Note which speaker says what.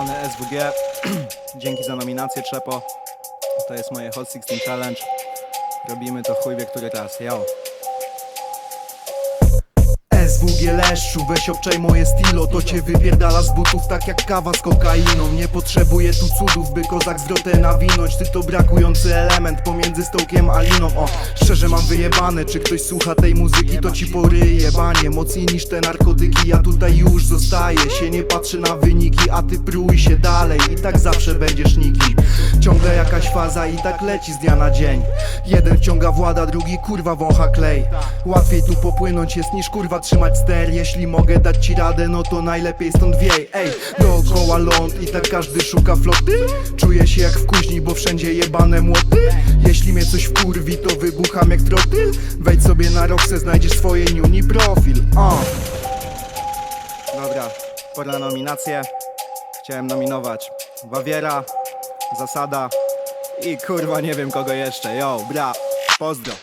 Speaker 1: strony SWG. Dzięki za nominację, Czepo. To jest moje Hot 16 Challenge. Robimy to chuj wie który teraz Yo!
Speaker 2: SWG leszczu, weź obczaj moje stilo To cię wypierdala z butów tak jak kawa z kokainą. Nie potrzebuję tu cudów, by kozak zwrotę nawinąć Ty to brakujący element pomiędzy stołkiem a liną. O, szczerze mam wyjebane, czy ktoś słucha tej muzyki To ci poryje, banie, mocniej niż te narkotyki Ja tutaj już zostaję, się nie patrzy na wyniki A ty prój się dalej. I tak zawsze będziesz nikim Ciągle jakaś faza i tak leci z dnia na dzień. Jeden wciąga włada, drugi kurwa wącha klej. Łatwiej tu popłynąć jest niż kurwa trzymać ster. Jeśli mogę dać ci radę, no to najlepiej stąd wiej. Ej, dookoła ląd i tak każdy szuka floty. Czuję się jak w kuźni, bo wszędzie jebane młoty. Jeśli mnie coś wkurwi, to wybucham jak trotyl. Wejdź sobie na Roxę, znajdziesz swoje nuni profil. Uh.
Speaker 1: Dobra, pora na nominację. Chciałem nominować Wawiera, zasada i kurwa nie wiem kogo jeszcze. Yo, bra, pozdro.